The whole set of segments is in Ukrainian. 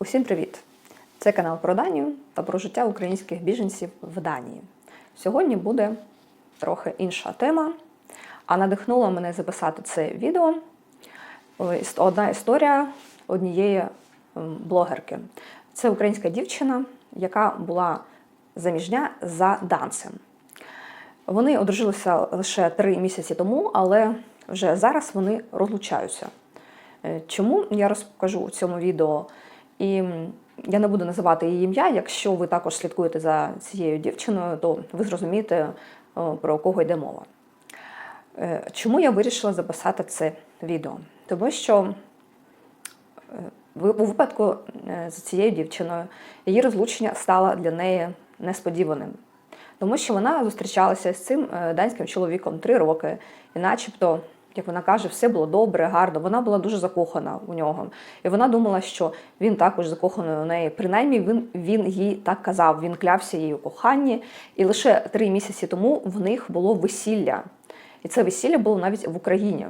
Усім привіт! Це канал про Данію та про життя українських біженців в Данії. Сьогодні буде трохи інша тема, а надихнула мене записати це відео одна історія однієї блогерки. Це українська дівчина, яка була заміжня за данцем. Вони одружилися лише три місяці тому, але вже зараз вони розлучаються. Е, Чому я розкажу у цьому відео? І я не буду називати її ім'я. Якщо ви також слідкуєте за цією дівчиною, то ви зрозумієте, про кого йде мова. Е, Чому я вирішила записати це відео? Тому що е, у випадку е, з цією дівчиною її розлучення стало для неї несподіваним. Тому що вона зустрічалася з цим е, данським чоловіком три роки, і начебто, як вона каже, все було добре, гарно. Вона була дуже закохана у нього. І вона думала, що він також закоханий у неї. Принаймні, він, він їй так казав, він клявся їй у коханні. І лише три місяці тому в них було весілля. І це весілля було навіть в Україні.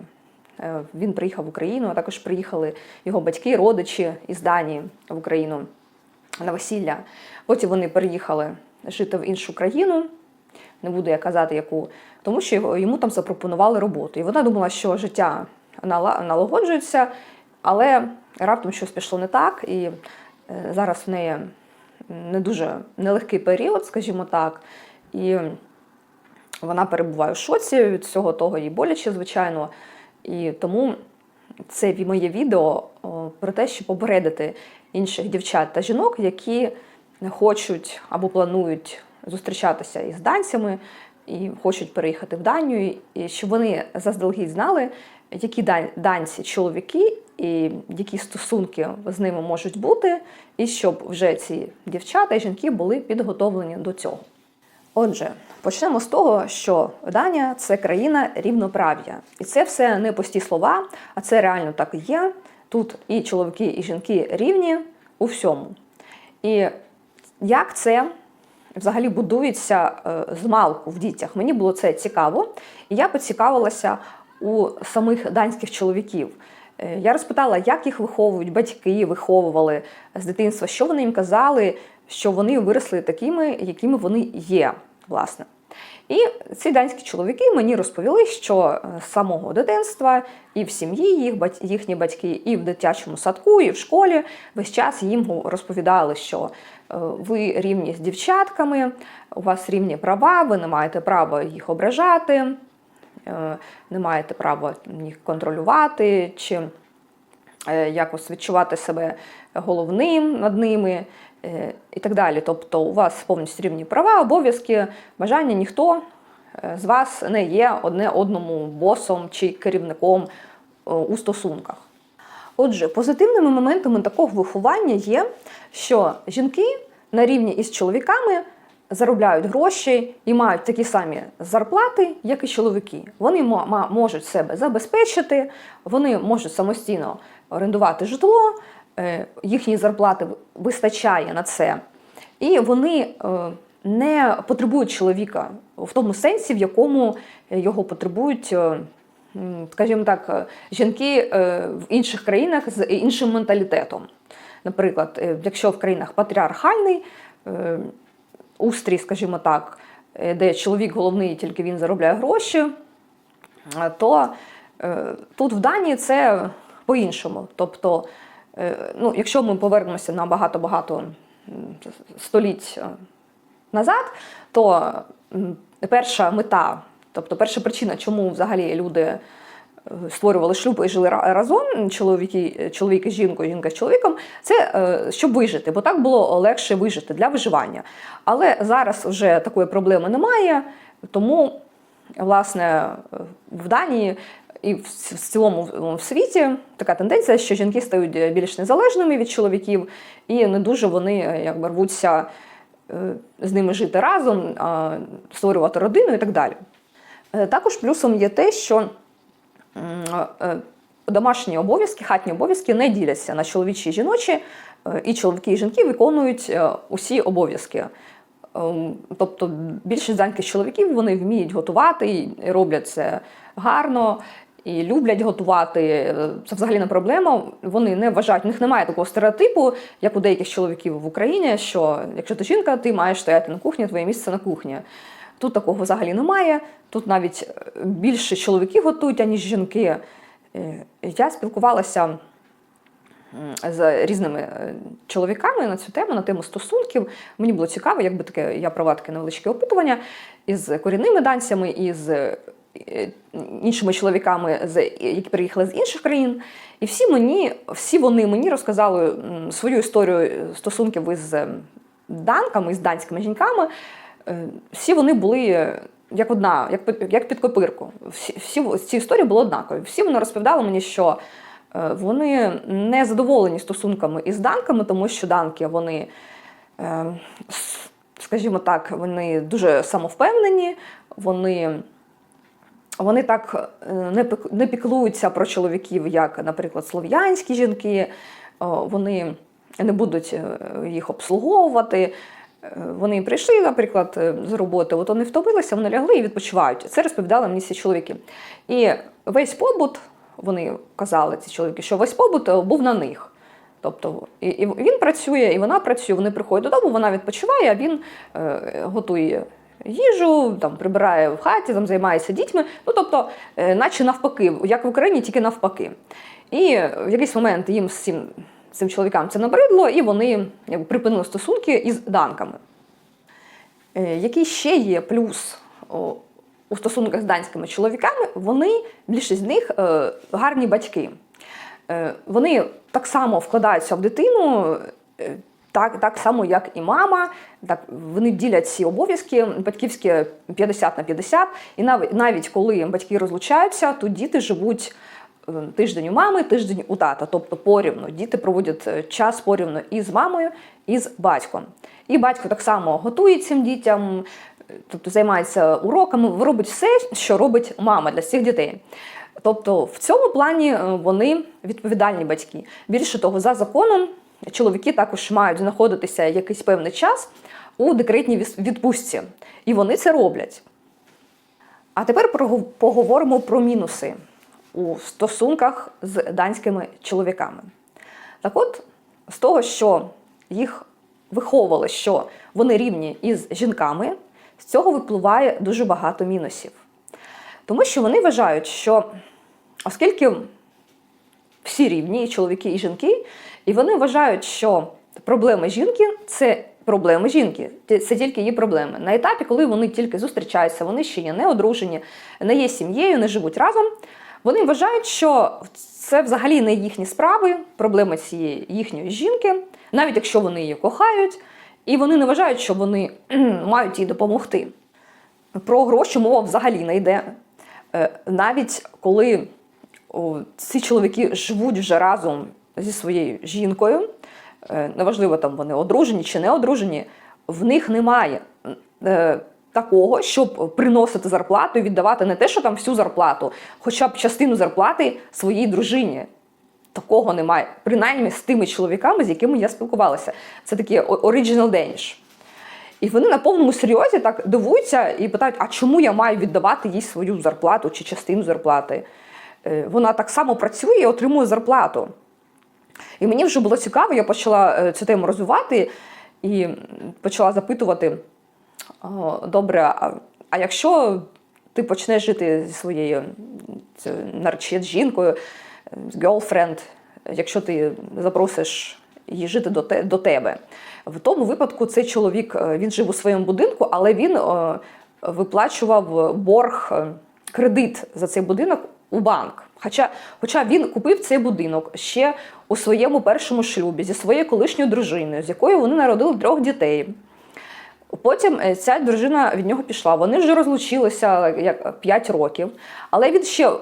Е, Він приїхав в Україну, а також приїхали його батьки, родичі із Данії в Україну на весілля. Потім вони переїхали жити в іншу країну, не буду я казати яку, тому що йому там запропонували роботу. І вона думала, що життя нала- налагоджується, але раптом щось пішло не так, і е, зараз в неї не дуже нелегкий період, скажімо так. І вона перебуває в шоці від всього того, їй боляче, звичайно. І тому це моє відео про те, щоб попередити інших дівчат та жінок, які хочуть або планують зустрічатися із данцями і хочуть переїхати в Данію, і щоб вони заздалегідь знали, які дан- данці чоловіки і які стосунки з ними можуть бути, і щоб вже ці дівчата і жінки були підготовлені до цього. Отже, почнемо з того, що Данія це країна рівноправ'я. І це все не пусті слова, а це реально так і є. Тут і чоловіки, і жінки рівні у всьому. І як це взагалі будується е, з малку в дітях? Мені було це цікаво, і я поцікавилася у самих данських чоловіків. Е, Я розпитала, як їх виховують, батьки виховували з дитинства, що вони їм казали, що вони виросли такими, якими вони є, власне. І ці данські чоловіки мені розповіли, що е, з самого дитинства і в сім'ї їх їхні батьки, і в дитячому садку, і в школі весь час їм розповідали, що ви рівні з дівчатками, у вас рівні права, ви не маєте права їх ображати, е, не маєте права їх контролювати чи е, якось відчувати себе головним над ними е, і так далі. Тобто у вас повністю рівні права, обов'язки, бажання ніхто з вас не є одне одному босом чи керівником у стосунках. Отже, позитивними моментами такого виховання є, що жінки на рівні із чоловіками заробляють гроші і мають такі самі зарплати, як і чоловіки. Вони можуть себе забезпечити, вони можуть самостійно орендувати житло, е, їхньої зарплати вистачає на це. І вони е, не потребують чоловіка в тому сенсі, в якому його потребують, е, скажімо так, е, жінки е, в інших країнах з іншим менталітетом. Наприклад, е, якщо в країнах патріархальний устрій, скажімо так, де чоловік головний, тільки він заробляє гроші, то тут в Данії це по-іншому. Тобто, ну, якщо ми повернемося на багато-багато століть назад, то перша мета, тобто перша причина, чому взагалі люди е, створювали шлюб і жили разом, чоловіки, чоловік із жінкою, жінка з чоловіком, це е, щоб вижити, бо так було легше вижити для виживання. Але зараз вже такої проблеми немає, тому власне в Данії і в цілому в- світі така тенденція, що жінки стають більш незалежними від чоловіків, і не дуже вони е, якби рвуться е, з ними жити разом, створювати родину і так далі. Е, Також плюсом є те, що е, домашні обов'язки, хатні обов'язки не діляться на чоловічі і жіночі, е, і чоловіки і жінки виконують усі обов'язки. Ем, Тобто більшість данських чоловіків вони вміють готувати і роблять це гарно. і люблять готувати. Це взагалі не проблема. Вони не вважають, у них немає такого стереотипу, як у деяких чоловіків в Україні, що якщо ти жінка, ти маєш стояти на кухні, твоє місце на кухні. Тут такого взагалі немає. Тут навіть е, більше чоловіки готують, аніж жінки. Е, Я спілкувалася з різними е, чоловіками на цю тему, на тему стосунків. Мені було цікаво, якби таке я провела таке невеличке опитування із корінними данцями, із іншими чоловіками, які приїхали з інших країн. І всі мені, всі вони мені розказали свою історію стосунків із е, данками, з данськими жінками. Е, Всі вони були е, як одна, як, як під копирку. Всі, всі ці історії були однакові. Всі вони розповідали мені, що е, вони не задоволені стосунками із данками, тому що данки вони, скажімо так, вони дуже самовпевнені, вони. Вони так не пік- не піклуються про чоловіків, як, наприклад, слов'янські жінки. Вони не будуть їх обслуговувати. Вони прийшли, наприклад, е, з роботи, от вони втомилися, вони лягли і відпочивають. Це розповідали мені ці чоловіки. І весь побут, вони казали, ці чоловіки, що весь побут е, був на них. Тобто і, і він працює, і вона працює. Вони приходять додому, вона відпочиває, а він е, готує їжу, там прибирає в хаті, там займається дітьми. Ну тобто, е, наче навпаки, як в Україні, тільки навпаки. І в якийсь момент їм з цим, чоловікам це набридло, і вони якби, припинили стосунки із данками. Е, Який ще є плюс у стосунках з данськими чоловіками? Вони, більшість з них, е, гарні батьки. Е, Вони так само вкладаються в дитину, так, так само, як і мама. Так, вони ділять ці обов'язки батьківські 50 на 50. І навіть, навіть коли батьки розлучаються, то діти живуть тиждень у мами, тиждень у тата. Тобто порівну. Діти проводять е, час порівну і з мамою, і з батьком. І батько так само готує цим дітям, е, тобто займається уроками, робить все, що робить мама для цих дітей. Тобто в цьому плані е, вони відповідальні батьки. Більше того, за законом чоловіки також мають знаходитися якийсь певний час у декретній відпустці, і вони це роблять. А тепер поговоримо про мінуси у стосунках з данськими чоловіками. Так от, з того, що їх виховували, що вони рівні із жінками, з цього випливає дуже багато мінусів. Тому що вони вважають, що оскільки всі рівні, і чоловіки, і жінки, і вони вважають, що проблеми жінки це проблеми жінки, це тільки її проблеми. На етапі, коли вони тільки зустрічаються, вони ще є не одружені, не є сім'єю, не живуть разом. Вони вважають, що це взагалі не їхні справи, проблеми цієї їхньої жінки, навіть якщо вони її кохають, і вони не вважають, що вони мають їй допомогти. Про гроші мова взагалі не йде. Е, Навіть коли ці чоловіки живуть вже разом зі своєю жінкою, е, неважливо, там вони одружені чи не одружені, в них немає е, такого, щоб приносити зарплату і віддавати не те, що там всю зарплату, хоча б частину зарплати своїй дружині. Такого немає. Принаймні з тими чоловіками, з якими я спілкувалася. Це такі original Danish. І вони на повному серйозі так дивуються і питають: а чому я маю віддавати їй свою зарплату чи частину зарплати? Е, Вона так само працює і отримує зарплату. І мені вже було цікаво, я почала е, цю тему розвивати і почала запитувати: «О, добре, а, якщо ти почнеш жити зі своєю м, жінкою, girlfriend, якщо ти запросиш її жити до, те, до тебе. В тому випадку цей чоловік е, він жив у своєму будинку, але він е, виплачував борг, е, кредит за цей будинок у банк. Хоча, хоча він купив цей будинок ще у своєму першому шлюбі зі своєю колишньою дружиною, з якою вони народили трьох дітей. Потім е, ця дружина від нього пішла. Вони вже розлучилися як 5 років, але він ще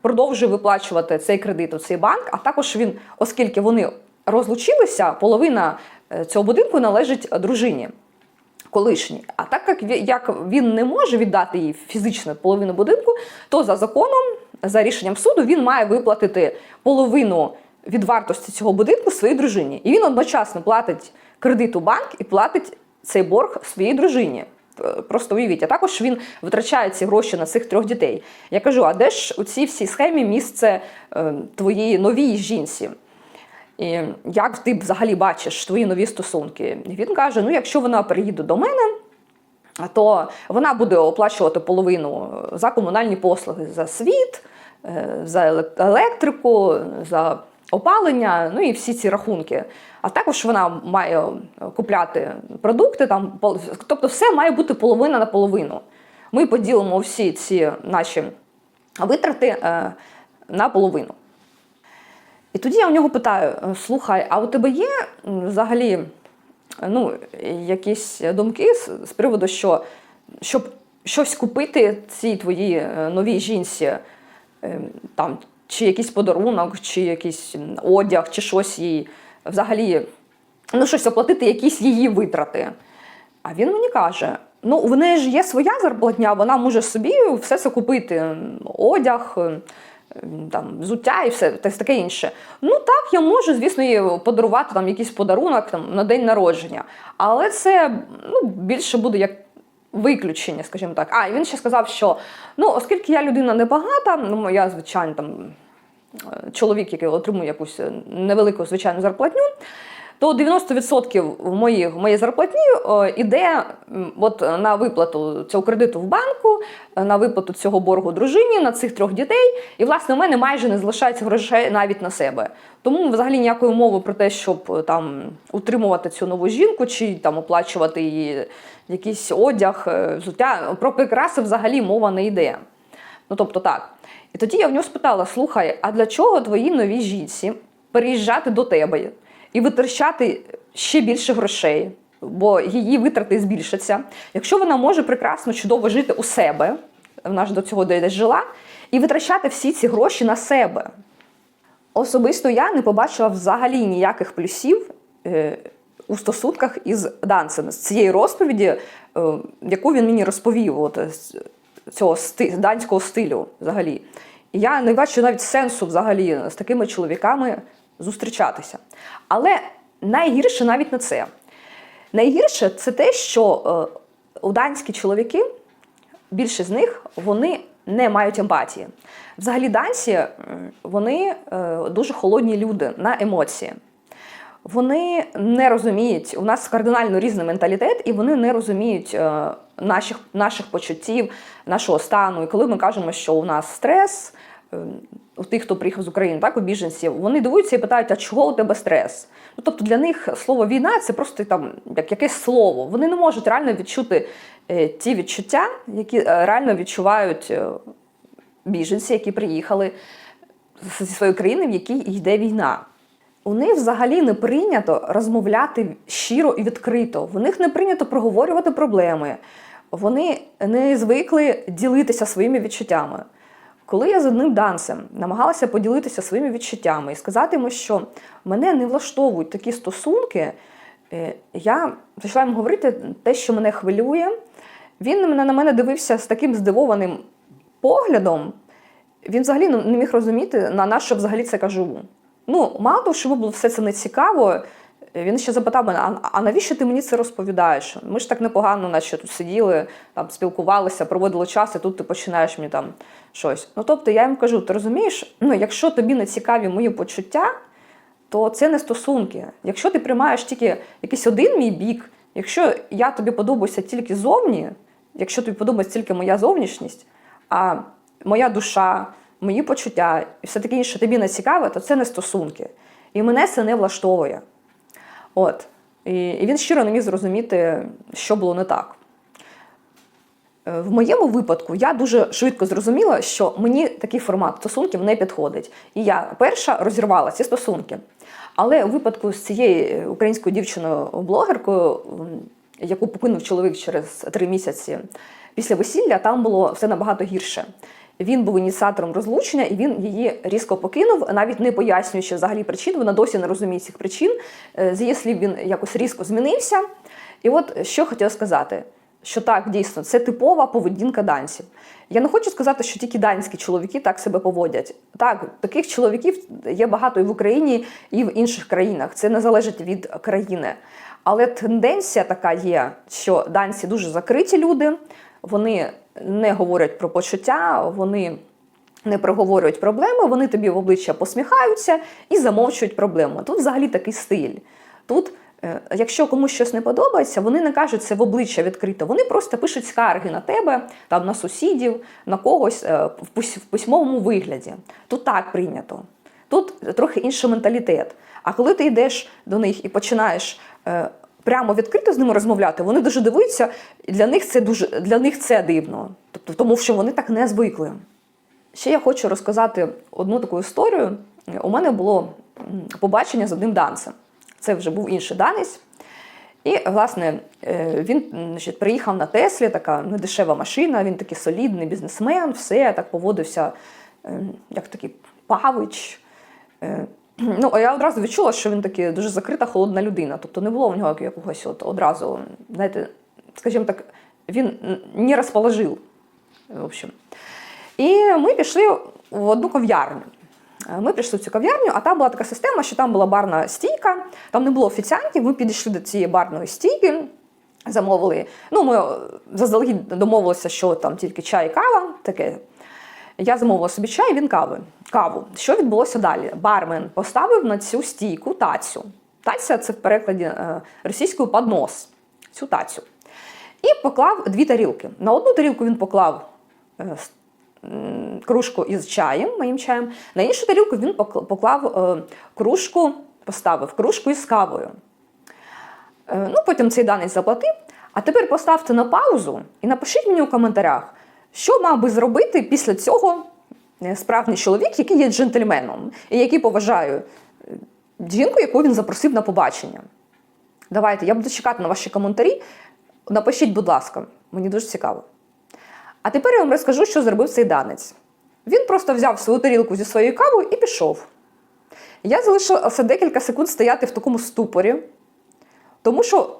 продовжує виплачувати цей кредит у цей банк. А також він, оскільки вони розлучилися, половина е, цього будинку належить дружині колишній. А так як він не може віддати їй фізично половину будинку, то за законом, за рішенням суду, він має виплатити половину від вартості цього будинку своїй дружині. І він одночасно платить кредит у банк і платить цей борг своїй дружині. Е, Просто уявіть, а також він витрачає ці гроші на цих трьох дітей. Я кажу: а де ж у цій всій схемі місце е, твоїй новій жінці? І як ти взагалі бачиш твої нові стосунки? І він каже: ну, якщо вона переїде до мене, то вона буде оплачувати половину за комунальні послуги за світ, е, за електрику, за опалення, ну і всі ці рахунки. А також вона має купляти продукти, там, тобто все має бути половина на половину. Ми поділимо всі ці наші витрати е, на половину. І тоді я у нього питаю: «Е, слухай, а у тебе є взагалі ну, якісь думки з, з приводу, що щоб щось купити цій твоїй е, новій жінці, е, там, чи якийсь подарунок, чи якийсь одяг, чи щось їй взагалі, ну, щось оплатити, якісь її витрати. А він мені каже: ну, в неї ж є своя зарплатня, вона може собі все це купити: одяг, там, взуття і все та- таке інше. Ну так, я можу, звісно, їй подарувати там якийсь подарунок там, на день народження. Але це ну, більше буде як виключення, скажімо так. А, і він ще сказав, що ну, оскільки я людина небагата, ну, я, звичайно, там чоловік, який отримує якусь е, невелику звичайну зарплатню, то 90% в моїй, в моїй зарплатні е, іде от на виплату цього кредиту в банку, е, на виплату цього боргу дружині, на цих трьох дітей. І, власне, у мене майже не залишається грошей навіть на себе. Тому взагалі ніякої мови про те, щоб е, там утримувати цю нову жінку чи там оплачувати її якийсь одяг, е, взуття. Про прикраси взагалі мова не йде. Ну тобто так. І тоді я в нього спитала: слухай, а для чого твоїй новій жінці переїжджати до тебе і витрачати ще більше грошей? Бо її витрати збільшаться. Якщо вона може прекрасно, чудово жити у себе, вона ж до цього десь жила, і витрачати всі ці гроші на себе. Особисто я не побачила взагалі ніяких плюсів е, у стосунках із Данцем, з цієї розповіді, е, яку він мені розповів, от, е, цього сти, данського стилю взагалі. І я не бачу навіть сенсу взагалі з такими чоловіками зустрічатися. Але найгірше навіть не це. Найгірше це те, що е, у данські чоловіки більше з них вони не мають емпатії. Взагалі, данці вони е, дуже холодні люди на емоції. Вони не розуміють, у нас кардинально різний менталітет, і вони не розуміють е, наших, наших почуттів, нашого стану. І коли ми кажемо, що у нас стрес, е, у тих, хто приїхав з України, так, у біженців, вони дивуються і питають, а чого у тебе стрес? Ну, тобто для них слово війна це просто там як якесь слово. Вони не можуть реально відчути е, ті відчуття, які е, реально відчувають біженці, які приїхали зі своєї країни, в якій йде війна. У них взагалі не прийнято розмовляти щиро і відкрито. В них не прийнято проговорювати проблеми. Вони не звикли ділитися своїми відчуттями. Коли я з одним данцем намагалася поділитися своїми відчуттями і сказати йому, що мене не влаштовують такі стосунки, е, я почала йому говорити те, що мене хвилює. Він на мене дивився з таким здивованим поглядом. Він взагалі не не міг розуміти, на що взагалі це кажу. Ну, мало того, що було все це не цікаво, він ще запитав мене: а, а навіщо ти мені це розповідаєш? Ми ж так непогано, наче тут сиділи, там спілкувалися, проводили час, і тут ти починаєш мені там щось. Ну тобто я їм кажу: ти розумієш, ну якщо тобі не цікаві мої почуття, то це не стосунки. Якщо ти приймаєш тільки якийсь один мій бік, якщо я тобі подобаюся тільки зовні, якщо тобі подобається тільки моя зовнішність, а моя душа, мої почуття і все таке інше тобі не цікаве, то це не стосунки. І мене це не влаштовує. От. І, і він щиро не міг зрозуміти, що було не так. Е, В моєму випадку я дуже швидко зрозуміла, що мені такий формат стосунків не підходить. І я перша розірвала ці стосунки. Але у випадку з цією українською дівчиною-блогеркою, яку покинув чоловік через три місяці після весілля, там було все набагато гірше. Він був ініціатором розлучення, і він її різко покинув, навіть не пояснюючи взагалі причин. Вона досі не розуміє цих причин. Е, З її слів він якось різко змінився. І от що хотіла сказати, що так, дійсно, це типова поведінка данців. Я не хочу сказати, що тільки данські чоловіки так себе поводять. Так, таких чоловіків є багато і в Україні, і в інших країнах. Це не залежить від країни. Але тенденція така є, що данці дуже закриті люди, вони не говорять про почуття, вони не проговорюють проблеми, вони тобі в обличчя посміхаються і замовчують проблему. Тут взагалі такий стиль. Тут, е, якщо комусь щось не подобається, вони не кажуть це в обличчя відкрито. Вони просто пишуть скарги на тебе, там на сусідів, на когось е, в письмовому вигляді. Тут так прийнято. Тут трохи інший менталітет. А коли ти йдеш до них і починаєш е, прямо відкрито з ними розмовляти, вони дуже дивуються, і для них це дуже для них це дивно. Тобто, тому що вони так не звикли. Ще я хочу розказати одну таку історію. У мене було побачення з одним данцем. Це вже був інший данець. І, власне, е, він значить, приїхав на Теслі, така недешева машина, він такий солідний бізнесмен, все так поводився, е, як такий павич. Ну, а я одразу відчула, що він такий дуже закрита, холодна людина. Тобто не було в нього якогось от одразу, знаєте, скажімо так, він не розположив. В общем. І ми пішли в одну кав'ярню. Е, Ми прийшли в цю кав'ярню, а там була така система, що там була барна стійка, там не було офіціантів. Ми підійшли до цієї барної стійки, замовили. Ну, ми заздалегідь домовилися, що там тільки чай і кава. Таке. Я замовила собі чай, він кави. Каву. Що відбулося далі? Бармен поставив на цю стійку тацю. Таця це в перекладі е, російською поднос. Цю тацю. І поклав дві тарілки. На одну тарілку він поклав е, кружку із чаєм, моїм чаєм. На іншу тарілку він поклав е, кружку, поставив кружку із кавою. Ну, потім цей данець заплатив. А тепер поставте на паузу і напишіть мені у коментарях, що мав би зробити після цього е, справжній чоловік, який є джентльменом, і який поважає е, жінку, яку він запросив на побачення. Давайте, я буду чекати на ваші коментарі. Напишіть, будь ласка, мені дуже цікаво. А тепер я вам розкажу, що зробив цей данець. Він просто взяв свою тарілку зі своєю кавою і пішов. Я залишилася декілька секунд стояти в такому ступорі, тому що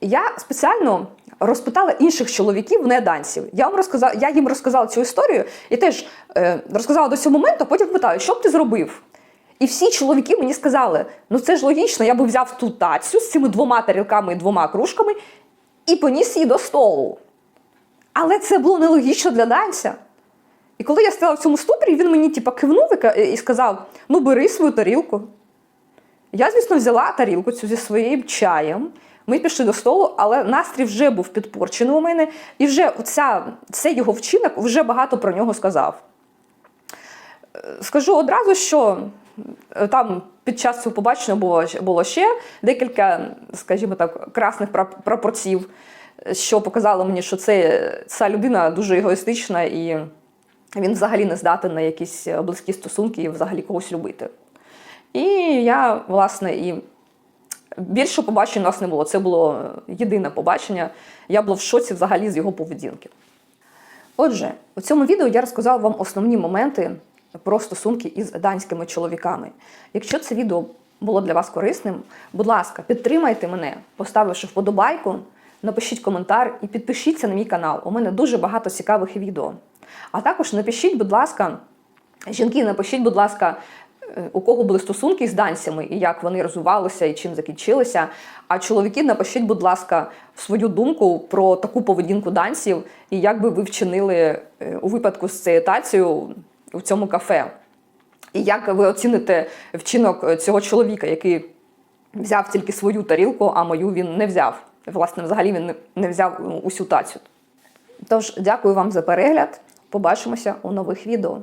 я спеціально розпитала інших чоловіків, не данців. Я, вам розказала, я їм розказала цю історію і теж е, розказала до цього моменту, а потім питаю, що б ти зробив? І всі чоловіки мені сказали: ну це ж логічно, я би взяв ту тацю з цими двома тарілками і двома кружками і поніс її до столу. Але це було нелогічно для данця. І коли я стояла в цьому ступорі, він мені типу, кивнув і сказав: ну, бери свою тарілку. Я, звісно, взяла тарілку цю зі своїм чаєм. Ми пішли до столу, але настрій вже був підпорчений у мене, і вже оця, цей його вчинок вже багато про нього сказав. Е, Скажу одразу, що е, там під час цього побачення було, було ще декілька, скажімо так, красних прапорців, що показало мені, що це, ця людина дуже егоїстична і він взагалі не здатен на якісь близькі стосунки і взагалі когось любити. І я, власне, і більше побачень у нас не було. Це було єдине побачення. Я була в шоці взагалі з його поведінки. Отже, у цьому відео я розказала вам основні моменти про стосунки із данськими чоловіками. Якщо це відео було для вас корисним, будь ласка, підтримайте мене, поставивши вподобайку, напишіть коментар і підпишіться на мій канал. У мене дуже багато цікавих відео. А також напишіть, будь ласка, жінки, напишіть, будь ласка, е, у кого були стосунки з данцями, і як вони розвивалися і чим закінчилися. А чоловіки, напишіть, будь ласка, свою думку про таку поведінку данців і як би ви вчинили е, у випадку з цією тацією у цьому кафе. І як ви оціните вчинок е, цього чоловіка, який взяв тільки свою тарілку, а мою він не взяв. Власне, взагалі він не- взяв ну, усю тацю. Тож, дякую вам за перегляд. Побачимося у нових відео.